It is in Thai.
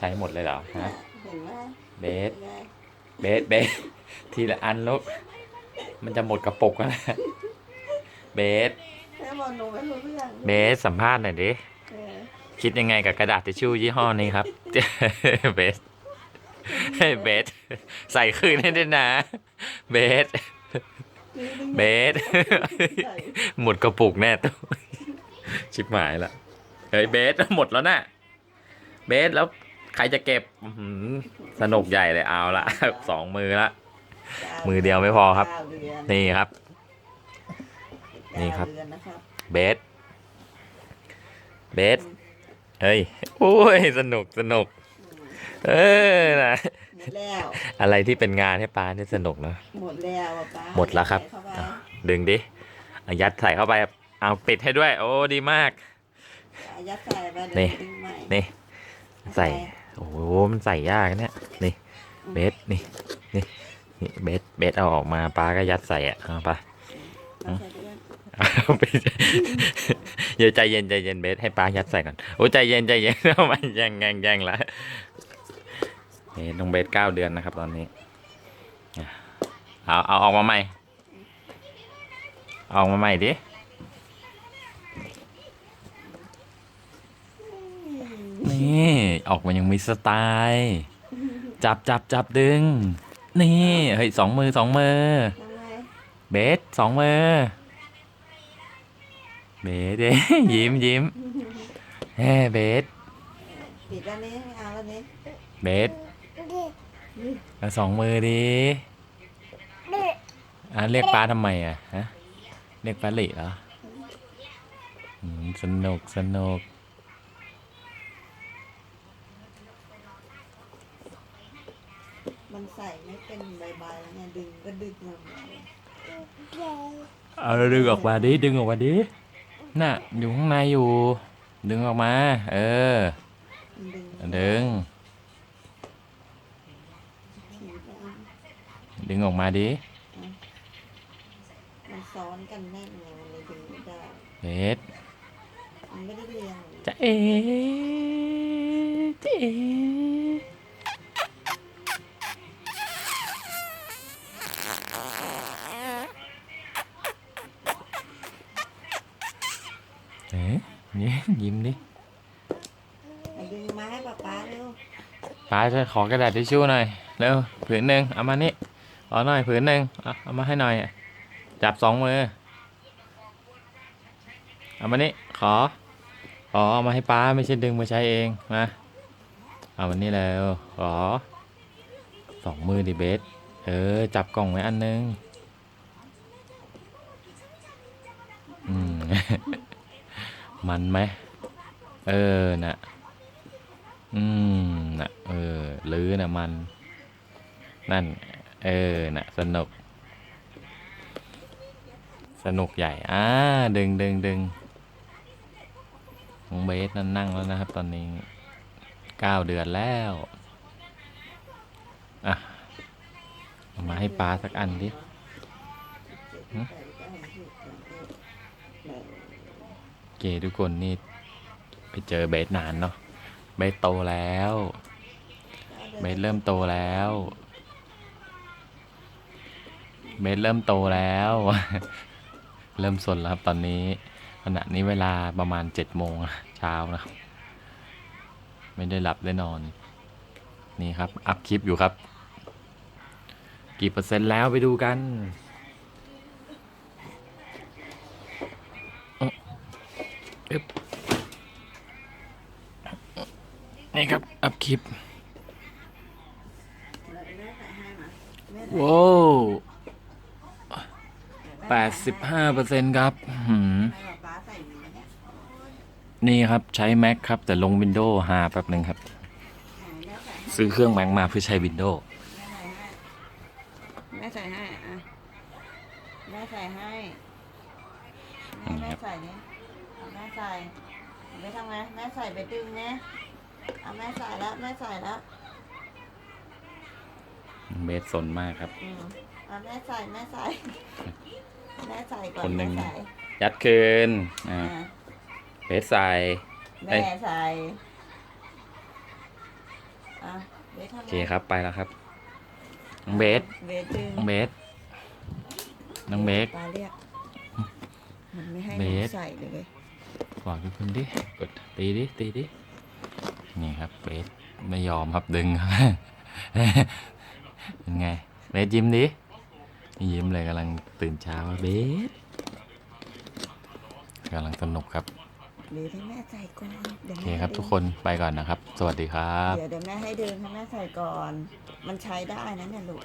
ช้หมดเลยเหรอฮะเห็นไหมเบสเป็นไงเบสเบสทีละอันลูกมันจะหมดกระปุกแล้วนะเบสแม่บอกหนูไม่รู้เรื่องเบสสัมภาษณ์หน่อยดิเออคิดยังไงกับกระดาษทิชชู่ยี่ห้อนี้ครับ เบสให้เบสใส่คืนให้ด้วยนะ เบสเบสใส่หมดกระปุกแน่ตัวชิบหายละเฮ้ยเบสหมดแล้วนะเบสแล้ว ใครจะเก็บอื้อหือสนุกใหญ่เลยเอาละ สองมือละ มือเดียวไม่พอครับ เก้าเดือนนี่ครับ นี่ครับ เก้าเดือนนะครับ เบส เบส เฮ้ย โอ้ย สนุกสนุก เออนะหมดแล้ว อะไรที่เป็นงานให้ป้านี่สนุกเนอะ หมดแล้วอะป้าหมดแล้วครับใส่เข้าไปอะดึงดิเอายัดใส่เข้าไป เอาปิดให้ด้วย โอ้ ดีมาก เอายัดใส่ไปเดี๋ยวนี่ ดึงใหม่นี่ ใส่ โอ้โหมันใส่ยากนะเนี่ยนี่เบสนี่นี่นี่เบสเบสเอาออกมาป้าก็ยัดใส่อะเอาไปเอาใส่ด้วยเอาไปอย่าใจเย็นใจเย็นเบสให้ป้ายัดใส่ก่อนโอ้ใจเย็นใจเย็นเอามาแย่งแย่งแย่งละนี่น้องเบสเก้าเดือนนะครับ ตอนนี้อะเอาเอาออกมาใหม่เอาออกมาใหม่ดินี่ ออกมายังมีสไตล์จับจับจับดึง นี่เฮ้ยสองมือสองมือทำไงเบสสองมือ เบสเด้ยิ้มยิ้มแฮ่เบสปิดด้านนี้ไม่เอาแล้วนี้เบสเอาสองมือดีอะเรียกป้าทำไมอะฮะเรียกป้าหลีเหรออืมสนุกสนุก มันใส่ไม่เป็นใบๆแล้วไงดึงก็ดึงมาหมดเลยเอาดึงออกมาดิดึงออกมาดิน่ะอยู่ข้างในอยู่ ดึงออกมา เออมันดึงดึงถีบไปเอาดึงออกมาดิมันซ้อนกันแน่นเลยมันเลยดึงไม่ได้เบสมันไม่ได้เรียงจะเอ๋ เอ๊ะเนี่ยยิ้มดิเอาดึงมาให้ป๊าป๊าเร็วป้าจะขอกระดาษทิชชู่หน่อยเร็วผืนหนึ่งเอามานี่เอาหน่อยผืนหนึ่งเอาเอามาให้หน่อย จับสองมือเอามานี่ขออ๋อเอามาให้ป้าไม่ใช่ดึงมาใช้เองมาเอาวันนี้แล้วขอสองมือดิเบสเออจับกล่องไว้อันนึงอืม มันไหมเออน่ะอืมน่ะเออลื้อน่ะมัน นั่น เออน่ะสนุก สนุกใหญ่อ่าดึงดึงดึงน้องเบสนั่นนั่งแล้วนะครับ ตอนนี้เก้าเดือนแล้วอะมาให้ปลาสักอันดิ หืม เกทุกคนนี่ไปเจอเบสนานเนาะเบสโตแล้วเบสเริ่มโตแล้วเบสเริ่มโตแล้ว เริ่มสนแล้วครับตอนนี้ขณะนี้เวลาประมาณเจ็ดโมงเช้านะครับไม่ได้หลับได้นอน นี่ครับ อัพคลิปอยู่ครับ กี่เปอร์เซ็นต์แล้วไปดูกัน อึ๊บนี่ครับ อัพคลิปว้าวแปดสิบห้าเปอร์เซ็นต์ครับหืมให้ป๊าป๊าใส่หมีเนี่ยนี่ครับใช้ Mac ครับ แต่ลง Windows หาแป๊บหนึ่งครับแม่ใส่ให้ซื้อเครื่อง Mac มาเพื่อใช้ Windows แม่ใส่ให้ อะ แม่ใส่ให้อืแม่มแม่ครับใส่นี่เอา แม่ใส่ไปทำไงแม่ใส่ไปดึงเนี่ยเอาแม่ใส่แล้วแม่ใส่แล้วเบสสนมากครับอืมเอาแม่ใส่แม่ใส่แม่ใส่ก่อนคนหนึ่ง แม่ใส่ยัดคืนอ่าอะเบสใส่แม่ใส่อะเบสทำโอไงเคครับไปแล้วครับ น้องเบสเบสดึงน้องเบสน้องเบส ปาเรียกมันไม่ให้เบหนูสใส่เลย บอกทุกคนดิ กดตีดิ ตีดิ นี่ครับเบสไม่ยอมครับดึงครับเป็นไงเบสยิ้มดิ ยิ้มเลยกำลังตื่นเช้าเบสกำลังสนุกครับเบสให้แม่ใส่ก่อนเดี๋ยโอวเคแม่ครับดึงทุกคนไปก่อนนะครับ สวัสดีครับ เดี๋ยวเดี๋ยวแม่ให้ดึงให้แม่ใส่ก่อน มันใช้ได้นะเนี่ยลูก